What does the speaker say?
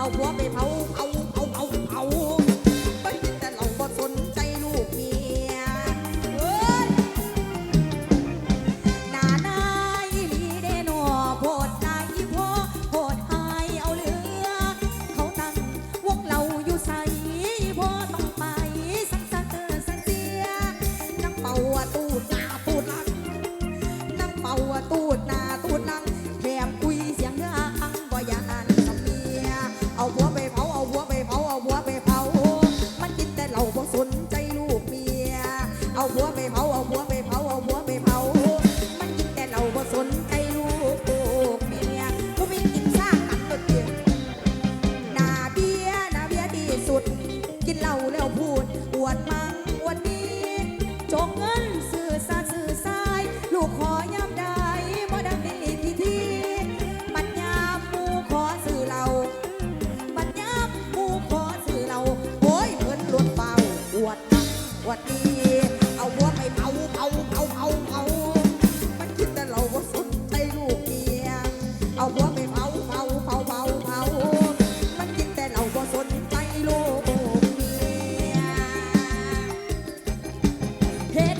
เอาผัวไปเผาเผาเผาเผาเผามันกินแต่เราบ่สนใจลูกเมียเอ้ยหน้านายลีเดโนโพดนายอีพ่อโพดหายเอาเหลือ เขาตั้งวงเราอยู่ใส่พ่อต้องไปสักสักเออสักเสียนั่งเป่าตูดหน้าตูดหลังนั่งเป่าตูดหน้าตู กินเหล้าแล้วพูดอวดมังอวดนี้ จงเงินสื่อสาสื่อสาย ลูกขอยามได้บ่ดังในพิธีปัญญาผู้ขอสื่อเราปัญญาผู้ขอสื่อเราโอ้ยเหมือนลวนเป่าอวดมังอวดนี้ เอาหัวไปเผาเผาเผาเผาเผามันคิดแต่เราว่าสุดใจลูกเมียเอาหัวไป Let